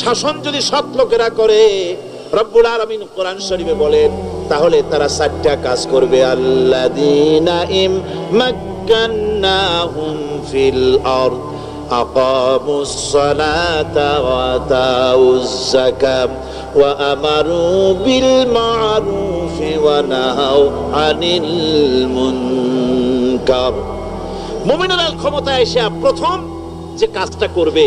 শাসন যদি সৎ লোকেরা করে রব্বুল আলামিন কোরআন শরীফে বলেন তাহলে তারা চারটা কাজ করবে আল্লাযীনা ইম মাক্কান্নাহুম ফিল আরদ أقاموا الصلاة وآتوا الزكاة وأمروا بالمعروف ونهوا عن المنكر মুমিনেরা ক্ষমতায় এসে প্রথম যে কাজটা করবে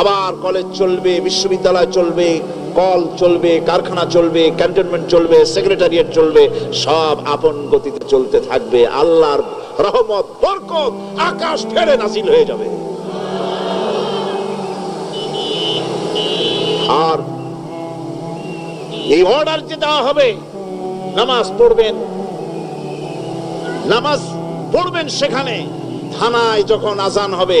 আবার কলেজ চলবে, বিশ্ববিদ্যালয় চলবে কল চলবে, কারখানা চলবে ক্যান্টনমেন্ট চলবে সেক্রেটারিয়েট চলবে, সব আপন গতিতে চলতে থাকবে। আল্লাহর রহমত, বরকত, আকাশ ফেরে নাসিল হয়ে যাবে। আর এই অর্ডার যে দেওয়া হবে, নামাজ পড়বেন। নামাজ পড়বেন সেখানে, থানায় যখন আজান হবে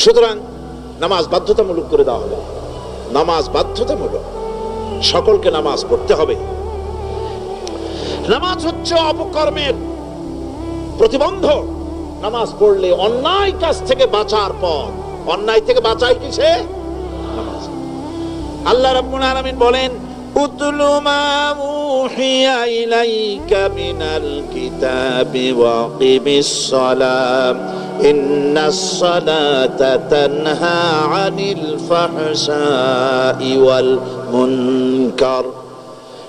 সুতরাং নামাজ বাধ্যতামূলক করে দেওয়া হবে। নামাজ বাধ্যতামূলক। সকলকে নামাজ পড়তে হবে। নামাজ হচ্ছে অপকর্মের প্রতিবন্ধক। নামাজ পড়লে অন্যায় কাজ থেকে বাঁচার পথ। অন্যায় থেকে বাঁচাই কিসে? নামাজ। আল্লাহ রাব্বুল আলামিন বলেন, উতলু মা উহিয়া ইলাইকা মিনাল কিতাবি সালাম। সালাতা তানহা আনিল ফাহশাই ওয়াল মুনকার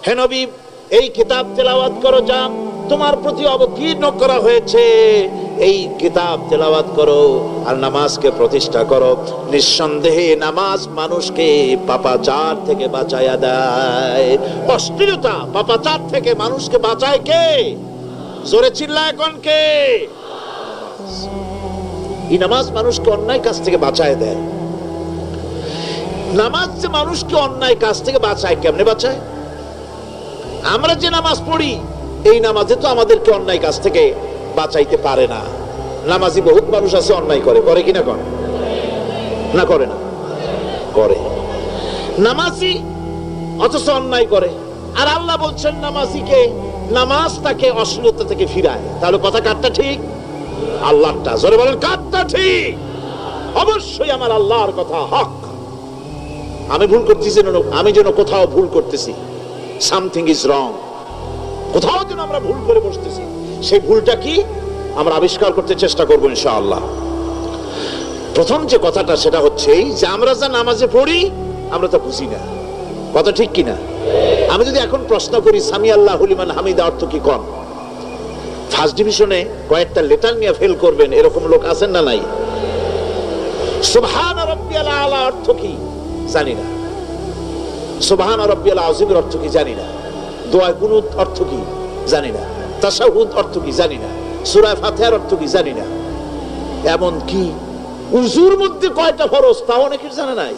হে নবী, এই কিতাব তেলাওয়াত করো যা তোমার প্রতি অবতীর্ণ করা হয়েছে। এই কিতাব তেলাওয়াত করো আর নামাজকে প্রতিষ্ঠা করো। নিঃসন্দেহে নামাজ মানুষকে পাপাচার থেকে বাঁচায়া দেয়। অশ্লীলতা পাপাচার থেকে মানুষকে বাঁচায় কে? জোরে চিল্লা এখন কে? এই নামাজ মানুষকে অন্যায় কাজ থেকে বাঁচায় দেয়। নামাজ যে মানুষকে অন্যায় কাজ থেকে বাঁচায়, কেমনে বাঁচায়? আমরা যে নামাজ পড়ি, এই নামাজে তো আমাদেরকে অন্যায় কাজ থেকে বাঁচাইতে পারে না। নামাজি বহুত মানুষ আছে, অন্যায় করে। করে কিনা করে? না করে না। করে। নামাজি অথচ অন্যায় করে। আর আল্লাহ বলছেন, নামাজিকে নামাজ তাকে অশ্লীলতা থেকে ফিরায়। তাহলে কথা কারটা ঠিক? আল্লাহটা জোরে বলেন কারটা ঠিক। অবশ্যই আমার আল্লাহর কথা হক। আমি ভুল করতেছি আমি যেন কোথাও ভুল করতেছি। সামথিং ইজ রং কোথাও যেন আমরা ভুল করে বসতেছি। সেই ভুলটা কি? আমরা আবিষ্কার করতে চেষ্টা করব ইনশাআল্লাহ। প্রথম যে কথাটা, সেটা হচ্ছে যে আমরা যা নামাজে পড়ি, আমরা তা বুঝি না। কথা ঠিক কিনা? আমি যদি এখন প্রশ্ন করি সামি আল্লাহ হুলিমান হামিদা অর্থ কি কন ফার্স্ট ডিভিশনে কয়েকটা লেটার নিয়ে ফেল করবেন, এরকম লোক আছেন না নাই? সুবহান রব্বিয়াল আলা অর্থ কি? জানি না। সুবহান রব্বিয়াল আযীমের অর্থ কি? জানি না। দোয়া কুনুত অর্থ কি? জানি না। তাশাহুদ অর্থ কি? জানি না। সূরা ফাতিহার অর্থ কি? জানি না। এমন কি? উজুর মধ্যে কয়টা ফরজ, তাও অনেকের জানা নাই।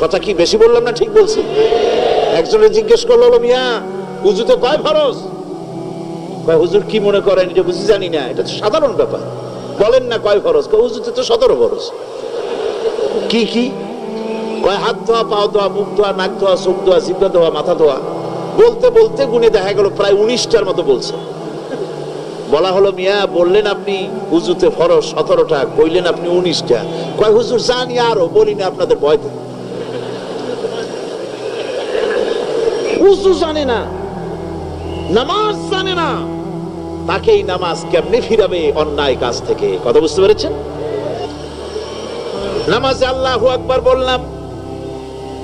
কথা কি বেশি বললাম না ঠিক বলছি? একজনে জিজ্ঞেস করল "হলো মিয়া, উজুতে কয় ফরজ? কয়, হুজুর কি মনে করেন? এটা বুঝি জানি না, এটা তো সাধারণ ব্যাপার। বলেন না কয় ফরজ, কয় হুজুতে তো সতেরো ফরজ। কি কি? কয়, হাত ধোয়া, পাও ধোয়া, মুখ ধোয়া, নাক ধোয়া, চোখ ধোয়া, জিব্বা ধোয়া, মাথা ধোয়া। বলতে বলতে গুনে দেখা গেল প্রায় উনিশটার মতো বলছে। বলা হলো, মিয়া, বললেন আপনি হুজুতে ফরজ সতেরোটা, কইলেন আপনি উনিশটা। কয়, হুজুর, জানি আরও, বলি না আপনাদের ভয় উজু জানে না। নামাজ জানে না। তাকেই নামাজ কেমনে ফিরাবে অন্যায় কাজ থেকে? কথা বুঝতে পেরেছেন? নামাজে আল্লাহু আকবার বললাম,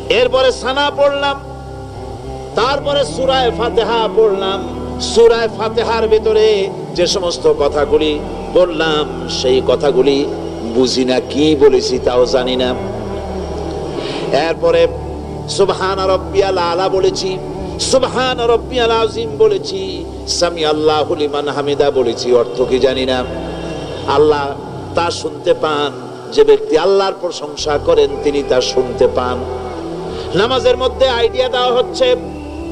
এরপরে সানা পড়লাম, তারপরে সুরায় ফাতেহা পড়লাম। সুরায় ফাতেহার ভেতরে যে সমস্ত কথাগুলি বললাম, সেই কথাগুলি বুঝি না কি বলেছি তাও জানি না। এরপরে সুবহান রব্বিয়াল আলা বলেছি সুবহান রব্বিয়াল আযীম বলেছি সামি আল্লাহু লিমান হামিদা বলেছি, অর্থ কি জানি না। আল্লাহ তা শুনতে পান, যে ব্যক্তি আল্লাহর প্রশংসা করেন, তিনি তা শুনতে পান। নামাজের মধ্যে আইডিয়া দেওয়া হচ্ছে,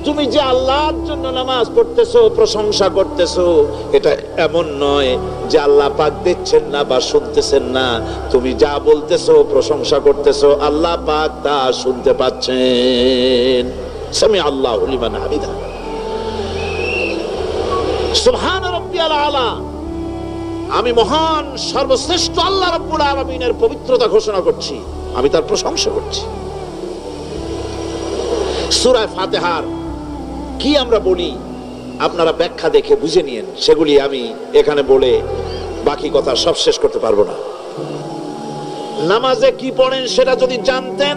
তুমি যে আল্লাহর জন্য নামাজ পড়তেছো, প্রশংসা করতেছো, এটা এমন নয় যে আল্লাহ পাক দেখছেন না বা শুনতেছেন না। তুমি যা বলতেছো, প্রশংসা করতেছো, আল্লাহ পাক তা শুনতে পাচ্ছেন। সামি আল্লাহ লিমান আমি মহান, সর্বশ্রেষ্ঠ আল্লাহ রাব্বুল আলামিনের পবিত্রতা ঘোষণা করছি। আমি তার প্রশংসা করছি। সূরায় ফাতিহার কি আমরা বলি? আপনারা ব্যাখ্যা দেখে বুঝে নিয়েন। সেগুলি আমি এখানে বলে বাকি কথা সব শেষ করতে পারব না। নামাজে কি পড়েন সেটা যদি জানতেন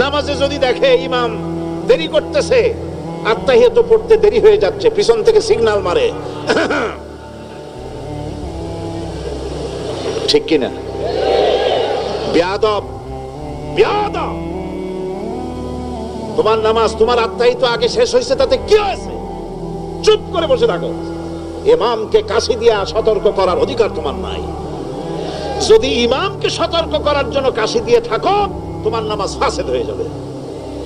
নামাজে যদি দেখে ইমাম দেরি করতেছে, আত্মাহিয়ত পড়তে দেরি হয়ে যাচ্ছে, পিছন থেকে সিগন্যাল মারে। ঠিক কিনা? তোমার নামাজ, তোমার আত্মাহিত আগে শেষ হয়েছে, তাতে কি হয়েছে? চুপ করে বসে থাকো। ইমামকে কাশি দিয়া সতর্ক করার অধিকার তোমার নাই। যদি ইমামকে সতর্ক করার জন্য কাশি দিয়ে থাকো তোমার নামাজ ফাসেদ হয়ে যাবে।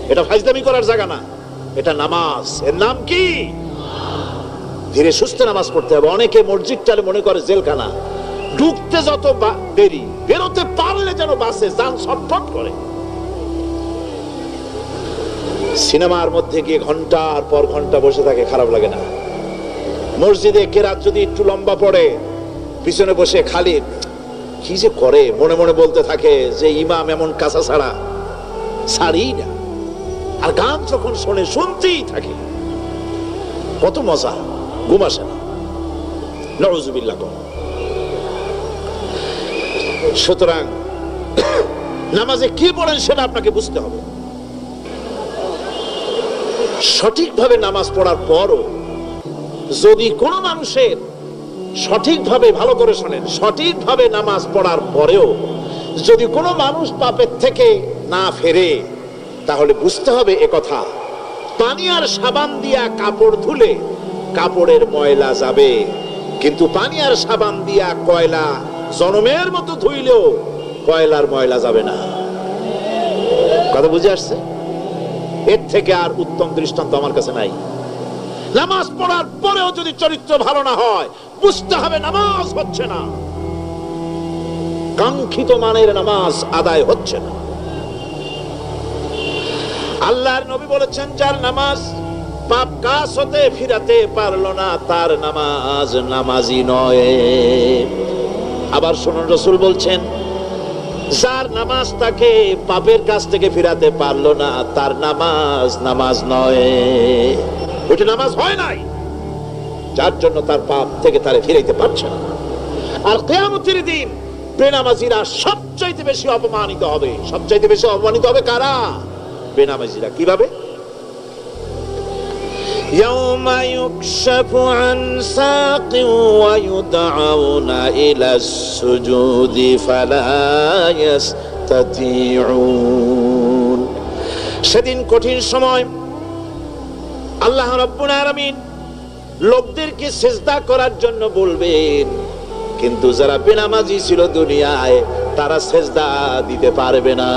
এটা ফাইজদামি করার জায়গা না। এটা নামাজ। এর নাম কি? ধীরে সুস্থ নামাজ পড়তে হবে। অনেকে মসজিদটারে মনে করে জেলখানা। ঢুকতে যত দেরি, বেরোতে পারলে যেন বাসে যান ছটফট করে। সিনেমার মধ্যে গিয়ে ঘণ্টার পর ঘণ্টা বসে থাকে, খারাপ লাগে না। মসজিদে কেরাত যদি একটু লম্বা পড়ে, পিছনে বসে খালি কি যে করে? মনে মনে বলতে থাকে যে ইমাম এমন কাঁচা ছাড়া। ছাড়ি না। আর গান যখন শোনে, শুনতেই থাকে। কত মজা। ঘুম না। নজুবিল্লা কম। সুতরাং নামাজে কি পড়েন সেটা আপনাকে বুঝতে হবে। সঠিকভাবে নামাজ পড়ার পরও যদি কোনো মানুষের সঠিকভাবে ভালো করে শোনেন, সঠিকভাবে নামাজ পড়ার পরেও যদি কোনো মানুষ পাপের থেকে না ফেরে, তাহলে বুঝতে হবে কথা, পানি আর সাবান দিয়া কাপড় ধুলে কাপড়ের ময়লা যাবে। কিন্তু পানি আর সাবান দিয়া কয়লা জনমের মতো ধুইলেও কয়লার ময়লা যাবে না। কথা বুঝে আসছে? এর থেকে আর উত্তম দৃষ্টান্ত আমার কাছে নাই। নামাজ পড়ার পরেও যদি চরিত্র ভালো না হয় বুঝতে হবে নামাজ হচ্ছে না। কাঙ্ক্ষিত মানের নামাজ আদায় হচ্ছে না। আল্লাহর নবী বলেছেন, যার নামাজ পাপ কাজ হতে ফিরাতে পারল না, তার নামাজ নামাজি নয়। আবার শুনুন, রসুল বলছেন, যার নামাজ তাকে পাপের কাছ থেকে ফিরাতে পারল না, তার নামাজ নামাজ নয়। ওইটা নামাজ হয় নাই। যার জন্য তার পাপ থেকে তারে ফিরাইতে পারছে না আর কেয়ামতের দিন বেনামাজিরা সবচাইতে বেশি অপমানিত হবে সবচাইতে বেশি অপমানিত হবে কারা বেনামাজিরা কিভাবে يوم يكشف عن ساق ويدعون إلى السجود فلا يستطيعون সেদিন কঠিন সময় আল্লাহ রব্বুল আলামিন লোকদেরকে সেজদা করার জন্য বলবেন। কিন্তু যারা বেনামাজি ছিল দুনিয়ায়, তারা সেজদা দিতে পারবে না।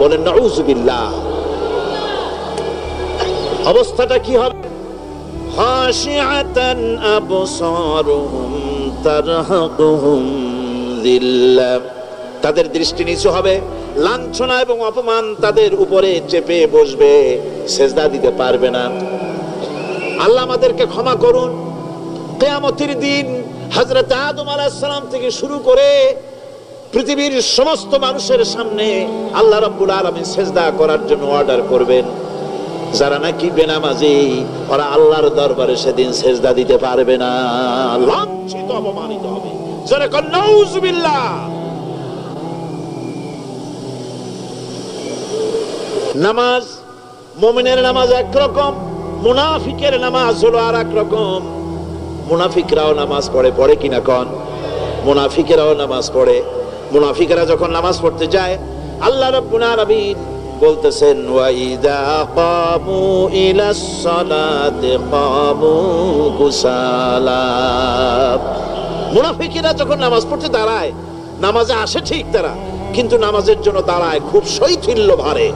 বলেন নজবিল্লাহ অবস্থাটা কি হবে? আবসারুহুম তারহাকুহুম তাদের দৃষ্টি নিচু হবে, লাঞ্ছনা এবং অপমান তাদের উপরে চেপে বসবে, সেজদা দিতে পারবে না। আল্লাহ আমাদেরকে ক্ষমা করুন। কেয়ামতির দিন হজরত আদম আলাহিসাল্লাম থেকে শুরু করে পৃথিবীর সমস্ত মানুষের সামনে আল্লাহ রাব্বুল আলামিন সেজদা করার জন্য অর্ডার করবেন। যারা নাকি বেনামাজি, ওরা আল্লাহর দরবারে সেদিন সেজদা দিতে পারবে না। লাঞ্ছিত, অপমানিত হবে। যারা কন্নাউজুবিল্লাহ নামাজ, মোমিনের নামাজ একরকম মুনাফিকের নামাজ হলো আর এক রকম। মুনাফিকরাও নামাজ পড়ে পড়ে কিনা কন? মুনাফিকেরাও নামাজ পড়ে। মুনাফিকেরা যখন নামাজ পড়তে যায়, আল্লাহ বলতেছেন মুনাফিকেরা যখন নামাজ পড়তে দাঁড়ায়, নামাজে আসে ঠিক তারা, কিন্তু নামাজের জন্য দাঁড়ায় খুব শৈথিল্য ভারে।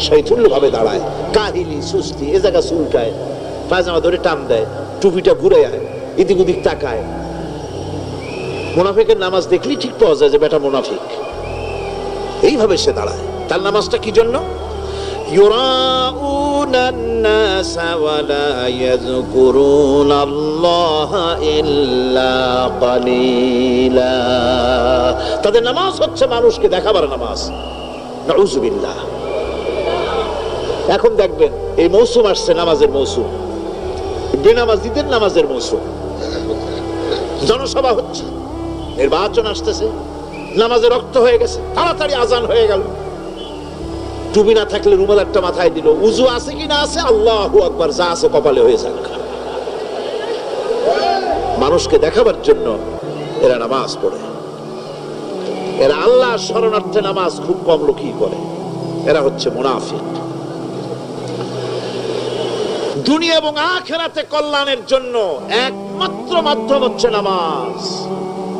শৈথুল্যভাবে দাঁড়ায়। কাহিলি সুস্তি এ জায়গা চুলকায় পায়জামা ধরে টান দেয়, টুপিটা ঘুরে আয়, এদিক ওদিক তাকায়। মোনাফিকের নামাজ দেখলেই ঠিক পাওয়া যায় যে বেটা মোনাফিক। এইভাবে সে দাঁড়ায়। তার নামাজটা কি জন্য? তাদের নামাজ হচ্ছে মানুষকে দেখাবার নামাজ। নাউজুবিল্লাহ এখন দেখবেন, এই মৌসুম আসছে নামাজের মৌসুম। বেনামাজিদের নামাজের মৌসুম। জনসভা হচ্ছে, নির্বাচন আসতেছে, নামাজে রক্ত হয়ে গেছে, তাড়াতাড়ি আজান হয়ে গেল। টুপি না থাকলে রুমাল একটা মাথায় দিল, উজু আছে কি না আছে, আল্লাহ আকবার, যা আছে কপালে হয়ে যাক। মানুষকে দেখাবার জন্য এরা নামাজ পড়ে। এরা আল্লাহ শরণার্থে নামাজ খুব কম লোকই করে এরা হচ্ছে মুনাফিক। দুনিয়া এবং আখেরাতে কল্যাণের জন্য একমাত্র মাধ্যম হচ্ছে নামাজ।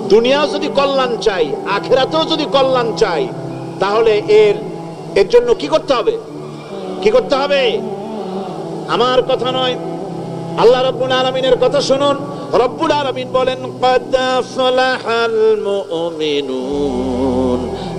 দুনিয়া যদি কল্যাণ চাই, আখেরাতেও যদি কল্যাণ চাই, তাহলে এর এর জন্য কি করতে হবে? কি করতে হবে? আমার কথা নয়। আল্লাহ রব্বুল আলমিনের কথা শুনুন। রব্বুল আলমিন বলেন, কদা ফলাহাল মুমিনুন।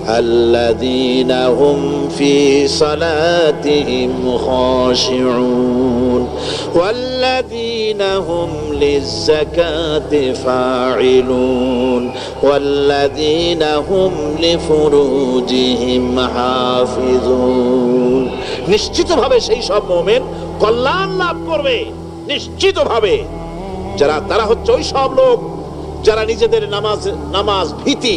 الذين هم في صلاتهم خاشعون والذين هم للزكاة فاعلون والذين هم لفروجهم حافظون নিশ্চিতভাবে সেই সব মোমেন কল্যাণ লাভ করবে নিশ্চিতভাবে যারা তারা হচ্ছে ওই সব লোক যারা নিজেদের নামাজ নামাজ ভীতি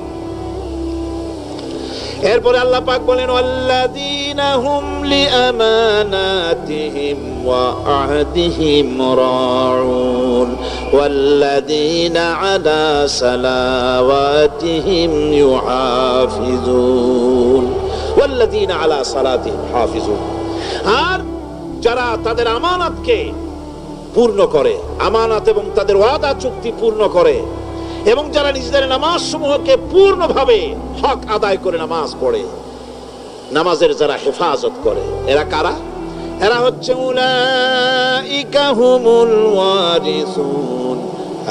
এরপরে আল্লাহ পাক বলেন, আল্লাযীনা হুম লিআমানাতিহিম ওয়া আহদিহিম রাউন, ওয়াল্লাযীনা আলা সালাওয়াতিহিম ইউহাফিজুন, ওয়াল্লাযীনা আলা সালাতিহিম হাফিজুন আর যারা তাদের আমানতকে পূর্ণ করে, আমানত এবং তাদের ওয়াদা চুক্তি পূর্ণ করে এবং যারা নিজেদের নামাজ সমূহকে পূর্ণভাবে হক আদায় করে নামাজ পড়ে নামাজের যারা হেফাজত করে এরা কারা এরা হচ্ছে উলাইকা হুমুল ওয়ারিসুন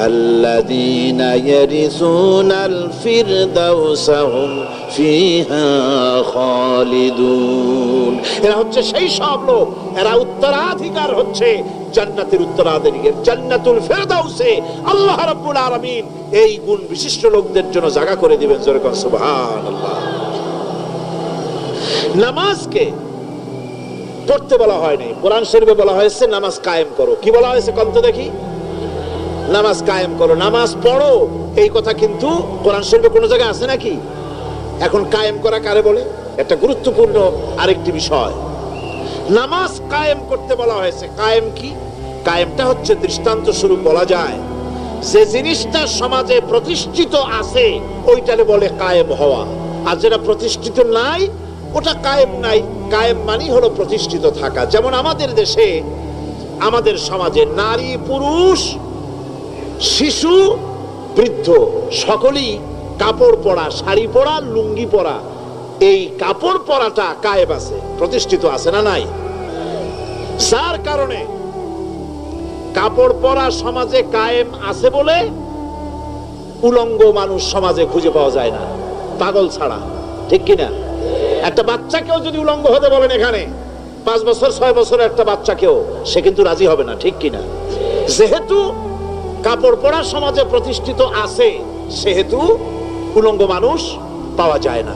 الذين يرثون الفردوس هم فيها خالدون এরা হচ্ছে সেই সব লোক এরা উত্তরাধিকার হচ্ছে জান্নাতের উত্তরাধিকার, জান্নাতুল ফেরদাউসে আল্লাহ রাব্বুল আলামিন এই গুণ বিশিষ্ট লোকদের জন্য জায়গা করে দিবেন যেরকম সুবহানাল্লাহ। নামাজকে পড়তে বলা হয়নি কোরআন শরীফে বলা হয়েছে, নামাজ কায়েম করো। কি বলা হয়েছে, কন্ত দেখি? নামাজ কায়েম করো, নামাজ পড়ো, এই কথা কিন্তু কোরআন শরীফে কোনো জায়গায় আছে নাকি? এখন কায়েম করা কারে বলে? একটা গুরুত্বপূর্ণ আরেকটি বিষয়। নামাজ কায়েম করতে বলা হয়েছে। কায়েম কি? কায়েমটা হচ্ছে দৃষ্টান্ত স্বরূপ বলা যায়। যে জিনিসটা সমাজে প্রতিষ্ঠিত আছে, ওইটারে বলে কায়েম হওয়া। আর যেটা প্রতিষ্ঠিত নাই, ওটা কায়েম নাই। কায়েম মানি হলো প্রতিষ্ঠিত থাকা। যেমন আমাদের দেশে, আমাদের সমাজে নারী, পুরুষ, শিশু, বৃদ্ধ, সকলেই কাপড় পরা, শাড়ি পরা, লুঙ্গি পরা এই কাপড় পরাটা কায়েব আছে, প্রতিষ্ঠিত আছে না নাই? যার কারণে কাপড় পরা সমাজে কায়েম আছে বলে উলঙ্গ মানুষ সমাজে খুঁজে পাওয়া যায় না, পাগল ছাড়া, ঠিক কিনা? একটা বাচ্চাকেও যদি উলঙ্গ হতে বলেন এখানে, পাঁচ বছর, ছয় বছরের একটা বাচ্চাকেও, সে কিন্তু রাজি হবে না, ঠিক কিনা? যেহেতু কাপড় পরা সমাজে প্রতিষ্ঠিত আছে, সেহেতু উলঙ্গ মানুষ পাওয়া যায় না।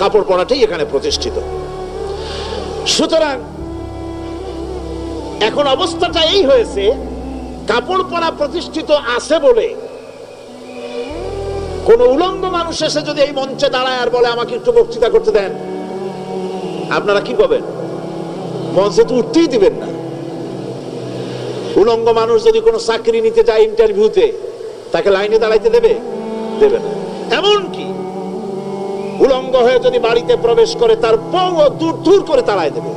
কাপড় পরাটাই এখানে প্রতিষ্ঠিত। সুতরাং এখন অবস্থাটা এই হয়েছে, কাপড় পরা প্রতিষ্ঠিত আছে বলে কোন উলঙ্গ মানুষ এসে যদি এই মঞ্চে দাঁড়ায় আর বলে, আমাকে একটু বক্তৃতা করতে দেন। আপনারা কি পাবেন? মঞ্চে তো উঠতেই দিবেন না। উলঙ্গ মানুষ যদি কোনো চাকরি নিতে যায় ইন্টারভিউতে তাকে লাইনে দাঁড়াইতে দেবে? দেবে না। এমনকি উলঙ্গ হয়ে যদি বাড়িতে প্রবেশ করে, তার বউ দূর দূর করে তাড়ায় দেবে।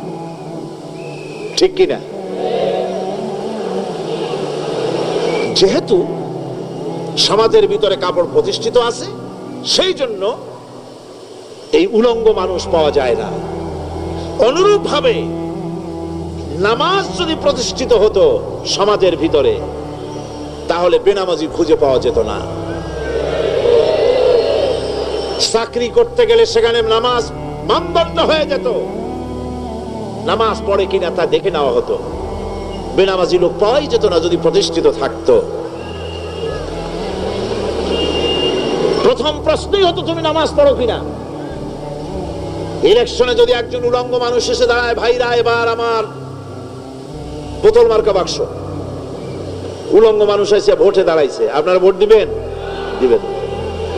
ঠিক কিনা? যেহেতু সমাজের ভিতরে কাপড় প্রতিষ্ঠিত আছে, সেই জন্য এই উলঙ্গ মানুষ পাওয়া যায় না। অনুরূপ ভাবে নামাজ যদি প্রতিষ্ঠিত হতো সমাজের ভিতরে, তাহলে বেনামাজি খুঁজে পাওয়া যেত না। চাকরি করতে গেলে সেখানে নামাজ মানদণ্ড হয়ে যেত। নামাজ পড়ে কিনা তা দেখে নেওয়া হতো। বেনামাজি লোক পাওয়াই যেত না যদি প্রতিষ্ঠিত থাকতো। প্রথম প্রশ্নই হতো, তুমি নামাজ পড়ো কিনা? ইলেকশনে যদি একজন উলঙ্গ মানুষ এসে দাঁড়ায়, ভাইরা, এবার আমার বোতল মার্কা বাক্স। উলঙ্গ মানুষ এসে ভোটে দাঁড়াইছে। আপনারা ভোট দিবেন? দিবেন।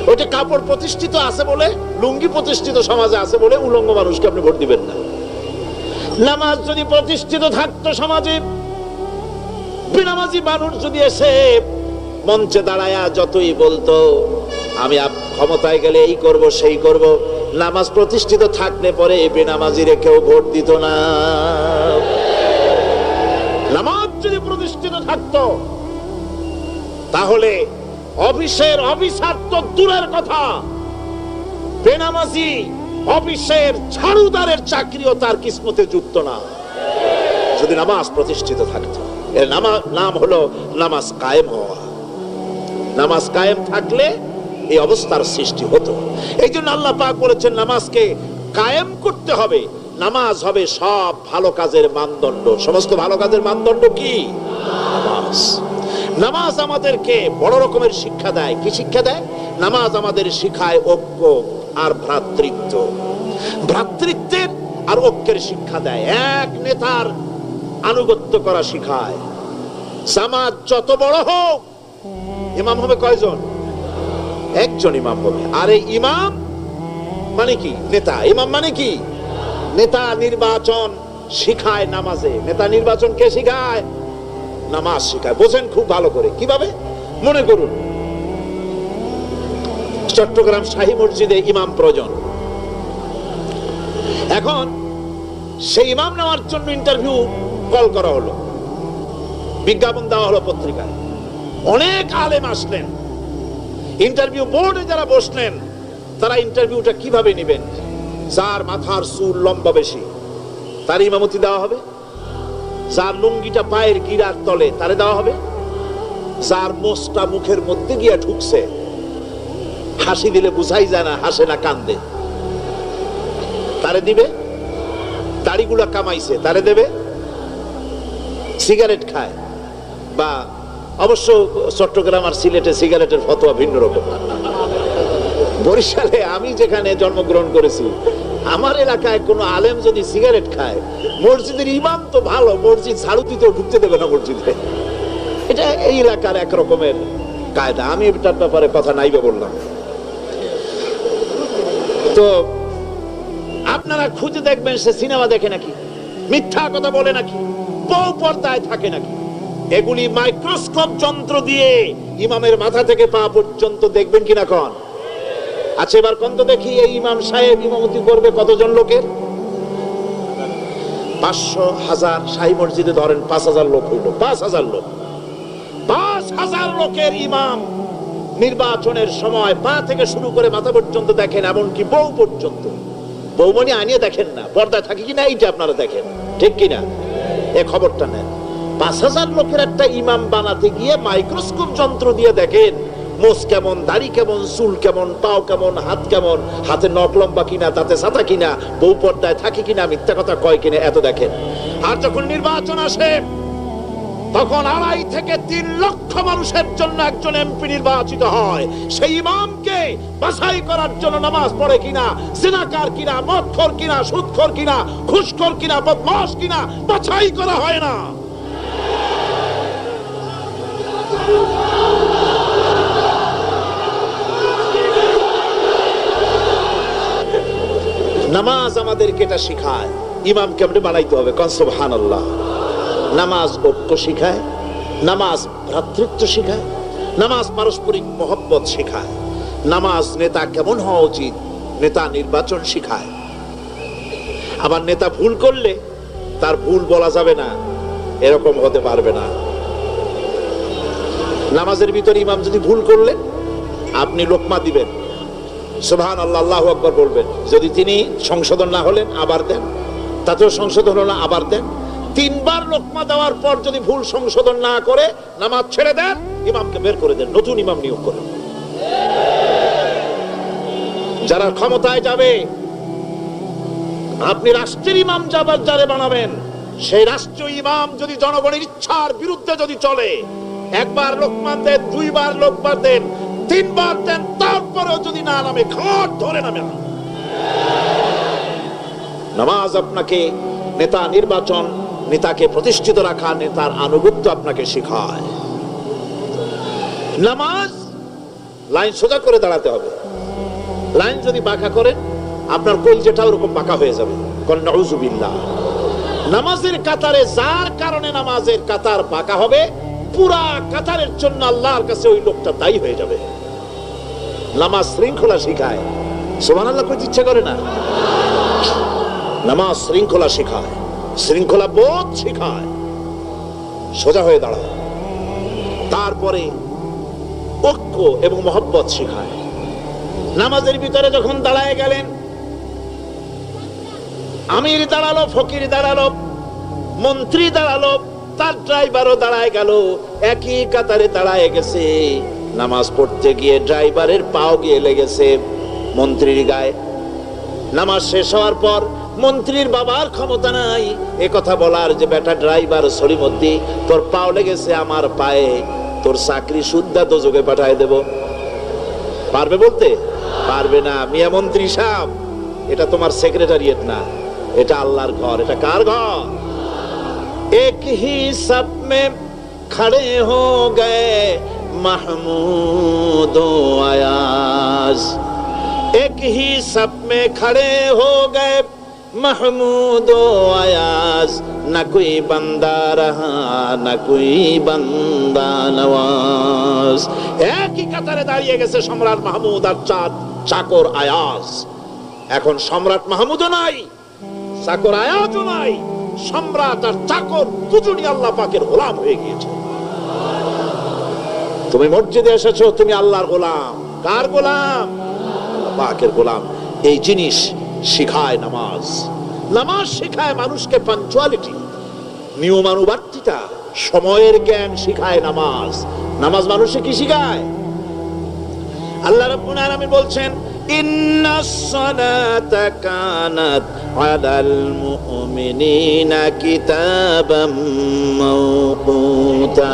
ওইটা কাপড় প্রতিষ্ঠিত আছে বলে, লুঙ্গি প্রতিষ্ঠিত সমাজে আছে বলে উলঙ্গ মানুষকে আপনি ভোট দিবেন না। নামাজ যদি প্রতিষ্ঠিত থাকতো সমাজে, বেনামাজি মানুষ যদি এসে মঞ্চে দাঁড়ায়া যতই বলতো, আমি ক্ষমতায় গেলে এই করব, সেই করব। নামাজ প্রতিষ্ঠিত থাকলে পরে এই বেনামাজিরে কেউ ভোট দিত না। নামাজ যদি প্রতিষ্ঠিত থাকতো, তাহলে অফিসের অফিসার তো দূরের কথা। বেনামাজি অফিসের ঝাড়ুদারের চাকরিও তার কিসমতে যুক্ত না। যদি নামাজ প্রতিষ্ঠিত থাকতো, এর নাম হলো নামাজ কায়েম হওয়া। নামাজ কায়েম থাকলে এই অবস্থার সৃষ্টি হতো। এই জন্য আল্লাহ পাক বলেছেন, নামাজকে কায়েম করতে হবে। নামাজ হবে সব ভালো কাজের মানদণ্ড। সমস্ত ভালো কাজের মানদণ্ড কি? নামাজ। নামাজ আমাদেরকে বড় রকমের শিক্ষা দেয়। কি শিক্ষা দেয়? নামাজ আমাদের শিখায় ঐক্য আর ভ্রাতৃত্ব। ভ্রাতৃত্বের আর ঐক্যের শিক্ষা দেয়। এক নেতার আনুগত্য করা শিখায়। সমাজ যত বড় হোক, ইমাম হবে কয়জন? একজন ইমাম হবে। আর এই ইমাম মানে কি? নেতা। ইমাম মানে কি? নেতা নির্বাচন শিখায় নামাজে। নেতা নির্বাচন কে শিখায়? নামাজ শিখায়। বোঝেন খুব ভালো করে। কীভাবে? মনে করুন। চট্টগ্রাম শাহী মসজিদে ইমাম প্রয়োজন। এখন সেই ইমাম নেওয়ার জন্য ইন্টারভিউ কল করা হলো। বিজ্ঞাপন দেওয়া হলো পত্রিকায়। অনেক আলেম আসলেন। ইন্টারভিউ বোর্ডে যারা বসলেন, তারা ইন্টারভিউটা কীভাবে নেবেন? যার মাথার চুল লম্বা বেশি, তার ইমামতি দেওয়া হবে? যার লুঙ্গিটা পায়ের গিরার তলে, তারে দেওয়া হবে? যার মোষটা মুখের মধ্যে গিয়া ঢুকছে, হাসি দিলে বুঝাই যায় না, হাসে না, কান্দে। তারে দিবে? দাড়িগুলা কামাইছে, তারে দেবে? সিগারেট খায়। বা অবশ্য চট্টগ্রাম আর সিলেটে সিগারেটের ফতোয়া ভিন্ন রকম। বরিশালে আমি যেখানে জন্মগ্রহণ করেছি আমার এলাকায় কোনো আলেম যদি সিগারেট খায়, মসজিদের ইমাম তো ভালো, মসজিদ ঝাড়ু দিতেও ঢুকতে দেবে না মসজিদে। এটা এই এলাকার এক রকমের কায়দা। আমি এটার ব্যাপারে কথা নাইবে বললাম। তো, আপনারা খুঁজে দেখবেন সে সিনেমা দেখে নাকি, মিথ্যা কথা বলে নাকি বউ পর্দায় থাকে নাকি। এগুলি মাইক্রোস্কোপ যন্ত্র দিয়ে ইমামের মাথা থেকে পা পর্যন্ত দেখবেন কিনা কন? আচ্ছা এবার কোন তো দেখি এই ইমাম সাহেব ইমামতি করবে কতজন লোকের? পাঁচশো হাজার সাহি মসজিদে ধরেন পাঁচ হাজার লোক হইল, পাঁচ হাজার লোক। পাঁচ হাজার লোকের ইমাম নির্বাচনের সময় পা থেকে শুরু করে মাথা পর্যন্ত দেখেন, এমনকি বউ পর্যন্ত। বৌমনি আনিয়ে দেখেন না, পর্দায় থাকে কিনা এইটা আপনারা দেখেন, ঠিক কিনা? এ খবরটা নেন। পাঁচ হাজার লোকের একটা ইমাম বানাতে গিয়ে মাইক্রোস্কোপ যন্ত্র দিয়ে দেখেন মোষ কেমন, দাড়ি কেমন, চুল কেমন, পাও কেমন, হাত কেমন, হাতে নখ লম্বা কিনা, তাতে সাদা কিনা, বউ পর্দায় থাকে কিনা, মিথ্যা কথা কয় কিনা, এত দেখেন আর যখন নির্বাচন আসে, তখন আড়াই থেকে তিন লক্ষ মানুষের জন্য একজন এমপি নির্বাচিত হয়। সেই ইমামকে বাছাই করার জন্য নামাজ পড়ে কিনা সিনাকার কিনা, মদখোর কিনা, সুদখোর কিনা, ঘুষখোর কিনা বদমাস কিনা, বাছাই করা হয় না। নামাজ আমাদেরকে এটা শিখায়। ইমাম কেমনে বানাইতে হবে কনসবহান আল্লাহ নামাজ ঐক্য শিখায়, নামাজ ভ্রাতৃত্ব শিখায়, নামাজ পারস্পরিক মহব্বত শিখায়। নামাজ নেতা কেমন হওয়া উচিত? নেতা নির্বাচন শিখায়। আবার নেতা ভুল করলে তার ভুল বলা যাবে না, এরকম হতে পারবে না। নামাজের ভিতরে ইমাম যদি ভুল করলেন, আপনি লোকমা দিবেন। সুবহান আল্লাহ আল্লাহু আকবার বলবেন। যদি তিনি সংশোধন না হলেন, আবার দেন। তাতেও সংশোধন হলো, আবার দেন। তিনবার লোকমা দেওয়ার পর যদি ভুল সংশোধন না করে, নামাজ ছেড়ে দেন, ইমামকে বের করে দেন, নতুন ইমাম নিয়োগ করেন যারা ক্ষমতায় যাবে, আপনি রাষ্ট্রের ইমাম যাবার যারে বানাবেন। সেই রাষ্ট্রীয় ইমাম যদি জনগণের ইচ্ছার বিরুদ্ধে যদি চলে, একবার লোকমান দেন, দুইবার লোকমান দেন তিনবার দেন, তারপরেও যদি না নামে ঘাট ধরে নামে নামাজ আপনাকে, নেতা নির্বাচন, নেতাকে প্রতিষ্ঠিত রাখা নেতার আনুগত্য আপনাকে শেখায়। নামাজ, লাইন সোজা করে দাঁড়াতে হবে। লাইন যদি বাঁকা করেন, আপনার কোল যেটা ওরকম বাঁকা হয়ে যাবে। কন্যাউজুবিল্লাহ নামাজের কাতারে যার কারণে নামাজের কাতার বাঁকা হবে পুরা কাতারের জন্য আল্লাহর কাছে ওই লোকটা দায়ী হয়ে যাবে। নামাজ শৃঙ্খলা শিখায়। সোমান আল্লাহ করতে ইচ্ছা করে না? নামাজ শৃঙ্খলা শিখায়। শৃঙ্খলা বোধ শিখায়। সোজা হয়ে দাঁড়ায়। তারপরে ঐক্য এবং মহব্বত শিখায়। নামাজের ভিতরে যখন দাঁড়ায় গেলেন, আমির দাঁড়াল, ফকির দাঁড়াল, মন্ত্রী দাঁড়াল তার ড্রাইভারও দাঁড়ায় গেল। একই কাতারে দাঁড়ায় গেছে। নামাজ পড়তে গিয়ে ড্রাইভারের পাও গিয়ে লেগেছে মন্ত্রীর গায়ে। নামাজ শেষ হওয়ার পর মন্ত্রীর বাবার ক্ষমতা নাই। এ কথা বলার যে বেটা ড্রাইভার সরিমদ্দি তোর পাও লেগেছে আমার পায়ে, তোর চাকরি শুদ্ধা তো যোগে পাঠায় দেব। পারবে বলতে? পারবে না, মিয়া মন্ত্রী সাহেব। এটা তোমার সেক্রেটারিয়েট না। এটা আল্লাহর ঘর। এটা কার ঘর? এক হি সব মে খড়ে হো গে মাহমুদ ও আয়াজ एक ही सब में खड़े हो गए महमूद ও আয়াজ না কোই বান্দা রহা না কোই বান্দা নওয়াজ একই কাতারে দাঁড়িয়ে গেছে সম্রাট মাহমুদ আর চাঁদ চাকর আয়াজ এখন সম্রাট মাহমুদও নাই চাকর আয়াজও নাই সম্রাট আর চাকর দুজনই আল্লাহ পাকের গোলাম হয়ে গিয়েছে। তুমি মসজিদে এসেছ, তুমি আল্লাহর গোলাম। কার গোলাম? পাকের গোলাম। এই জিনিস শিখায় নামাজ। নামাজ শেখায় মানুষকে পাঞ্চুয়ালিটি নিয়মানুবর্তিতা সময়ের জ্ঞান শিখায় নামাজ। নামাজ মানুষে কি শিখায়? আল্লাহ রাব্বুল আলামিন বলছেন ইন্নাস সালাতা কানাত আলাল মুমিনিনা কিতাবাম মাওকুতা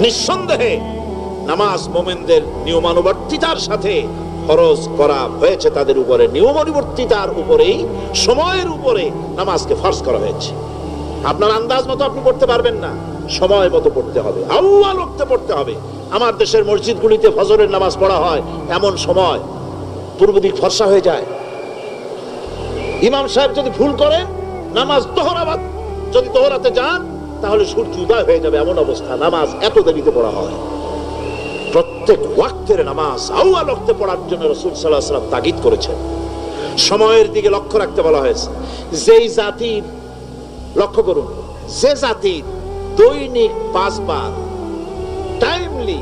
নিঃসন্দেহে নামাজ মোমেনদের নিয়মানুবর্তিতার সাথে খরচ করা হয়েছে তাদের উপরে, নিয়মানুবর্তিতার উপরেই, সময়ের উপরে নামাজকে ফরজ করা হয়েছে। আপনার আন্দাজ মতো আপনি পড়তে পারবেন না। সময় মতো পড়তে হবে। লোকতে পড়তে হবে। আমার দেশের মসজিদগুলিতে ফজরের নামাজ পড়া হয় এমন সময় পূর্ব দিক ফর্সা হয়ে যায়। ইমাম সাহেব যদি ভুল করেন নামাজ তোহরাবাদ যদি তোহরাতে যান, তাহলে সূর্য উদয় হয়ে যাবে এমন অবস্থা। নামাজ এত দেরিতে পড়া হয়। প্রত্যেক ওয়াক্তের নামাজ আউয়া লক্তে পড়ার জন্য রসুল সাল্লাহ তাগিদ করেছেন। সময়ের দিকে লক্ষ্য রাখতে বলা হয়েছে। যেই জাতির লক্ষ্য করুন, যে জাতির দৈনিক পাঁচবার টাইমলি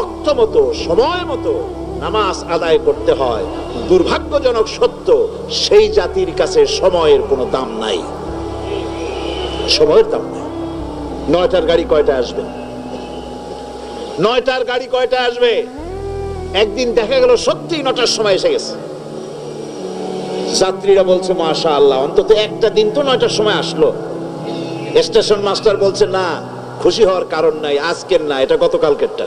অক্ত মতো সময় মতো নামাজ আদায় করতে হয়। দুর্ভাগ্যজনক সত্য, সেই জাতির কাছে সময়ের কোনো দাম নাই। সময়ের দাম নাই। নয়টার গাড়ি কয়টা আসবে? নয়টার গাড়ি কয়টা আসবে? একদিন দেখা গেল সত্যি নটার সময় এসে গেছে। যাত্রীরা বলছে মাশা আল্লাহ অন্তত একটা দিন তো নয়টার সময় আসলো। স্টেশন মাস্টার বলছে, না খুশি হওয়ার কারণ নাই, আজকের না, এটা গতকালকেরটা।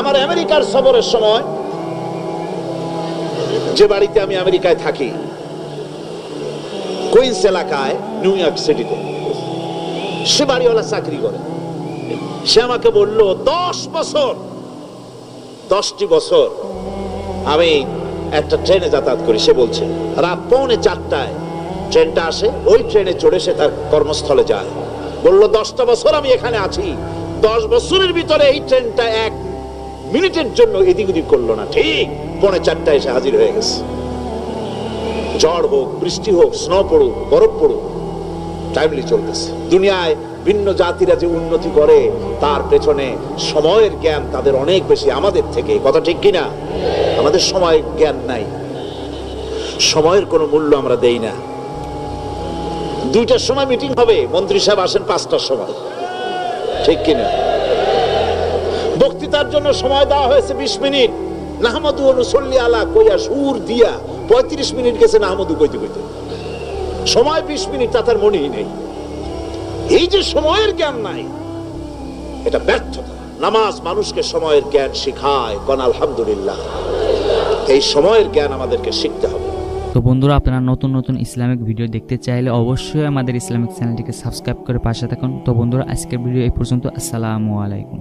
আমার আমেরিকার সফরের সময় যে বাড়িতে আমি আমেরিকায় থাকি, কুইন্স এলাকায়, নিউ ইয়র্ক সিটিতে, সে বাড়িওয়ালা চাকরি করে। সে আমাকে বলল, দশ বছর, দশটি বছর আমি একটা ট্রেনে যাতায়াত করি। সে বলছে, রাত পৌনে চারটায় ট্রেনটা আসে, ওই ট্রেনে চড়ে সে তার কর্মস্থলে যায়। বলল, দশটা বছর আমি এখানে আছি। দশ বছরের ভিতরে এই ট্রেনটা এক মিনিটের জন্য এদিক ওদিক করল না। ঠিক পৌনে চারটায় এসে হাজির হয়ে গেছে। ঝড় হোক, বৃষ্টি হোক, স্নো পড়ুক, বরফ পড়ুক টাইমলি চলতেছে। দুনিয়ায় ভিন্ন জাতিরা যে উন্নতি করে, তার পেছনে সময়ের জ্ঞান তাদের অনেক বেশি আমাদের থেকে। কথা ঠিক কিনা আমাদের সময় জ্ঞান নাই। সময়ের কোনো মূল্য আমরা দেই না। দুইটার সময় মিটিং হবে। মন্ত্রী সাহেব আসেন পাঁচটার সময়। ঠিক কিনা? বক্তৃতার জন্য সময় দেওয়া হয়েছে বিশ মিনিট। নাহমাদু অনুসল্লি আলা কইয়া সুর দিয়া পঁয়ত্রিশ মিনিট গেছে নাহমাদু কইতে কইতে। সময় বিশ মিনিট, তা তার মনেই নেই। এই যে সময়ের জ্ঞান নাই, এটা ব্যর্থতা। নামাজ মানুষকে সময়ের জ্ঞান শিখায়, কন আলহামদুলিল্লাহ। এই সময়ের জ্ঞান আমাদেরকে শিখতে হবে। তো বন্ধুরা, আপনারা নতুন নতুন ইসলামিক ভিডিও দেখতে চাইলে অবশ্যই আমাদের ইসলামিক চ্যানেলটিকে সাবস্ক্রাইব করে পাশে থাকুন। তো বন্ধুরা, আজকের ভিডিও এই পর্যন্ত। আসসালামু আলাইকুম।